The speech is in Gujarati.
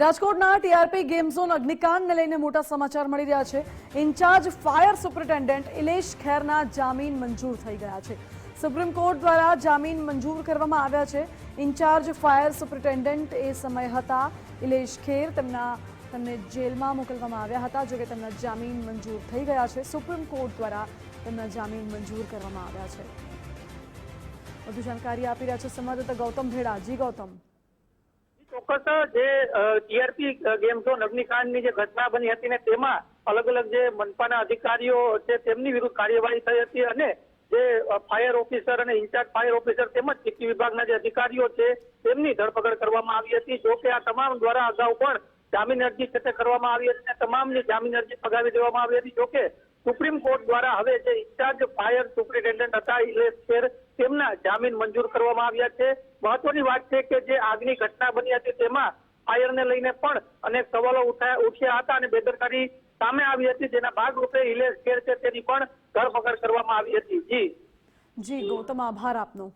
રાજકોટના ટીઆરપી ગેમ ઝોન અગ્નિકાંડને લઈને મોટા સમાચાર મળી રહ્યા છે. In charge fire superintendent Ilesh ખેરના જામીન મંજૂર થઈ ગયા છે. સુપ્રીમ કોર્ટ દ્વારા જામીન મંજૂર કરવામાં આવ્યા છે. ઇન્ચાર્જ ફાયર સુપ્રિન્ટેન્ડન્ટ એ સમય હતા. ઇલેશ ખેર તેમના તેમને જેલમાં મોકલવામાં આવ્યા હતા, જોકે તેમના જામીન મંજૂર થઈ ગયા છે. સુપ્રીમ કોર્ટ દ્વારા તેમના જામીન મંજૂર કરવામાં આવ્યા છે. વધુ જાણકારી આપી રહ્યા છે સંવાદદાતા ગૌતમ ભેડા. જી ગૌતમ. ચોક્કસ, જે ટીઆરપી ગેમ ઝોન અગ્નિકાંડની જે ઘટના બની હતી ને તેમાં અલગ અલગ જે મનપાના અધિકારીઓ છે તેમની વિરુદ્ધ કાર્યવાહી થઈ હતી અને જે ફાયર ઓફિસર અને ઇન્ચાર્જ ફાયર ઓફિસર તેમજ સિટી વિભાગના જે અધિકારીઓ છે તેમની ધરપકડ કરવામાં આવી હતી. જો કે આ તમામ દ્વારા અગાઉ પણ જામીન અરજી છે તે કરવામાં આવી હતી અને તમામની જામીન અરજી ફગાવી દેવામાં આવી હતી. જો કે સુપ્રીમ કોર્ટ દ્વારા હવે જે ઇન્ચાર્જ ફાયર સુપ્રિન્ટેન્ડન્ટ હતા, ઇલેશ ખેર, તેમના જામીન મંજૂર કરવામાં આવ્યા છે. મહત્વની વાત છે કે જે આગની ઘટના બની હતી તેમાં ફાયરને લઈને પણ અનેક સવાલો ઉઠ્યા હતા અને બેદરકારી સામે આવી હતી. જેના ભાગરૂપે ઇલેશ ખેર છે તેની પણ ધરપકડ કરવામાં આવી હતી. જી. જી, ગૌતમ આભાર આપનો.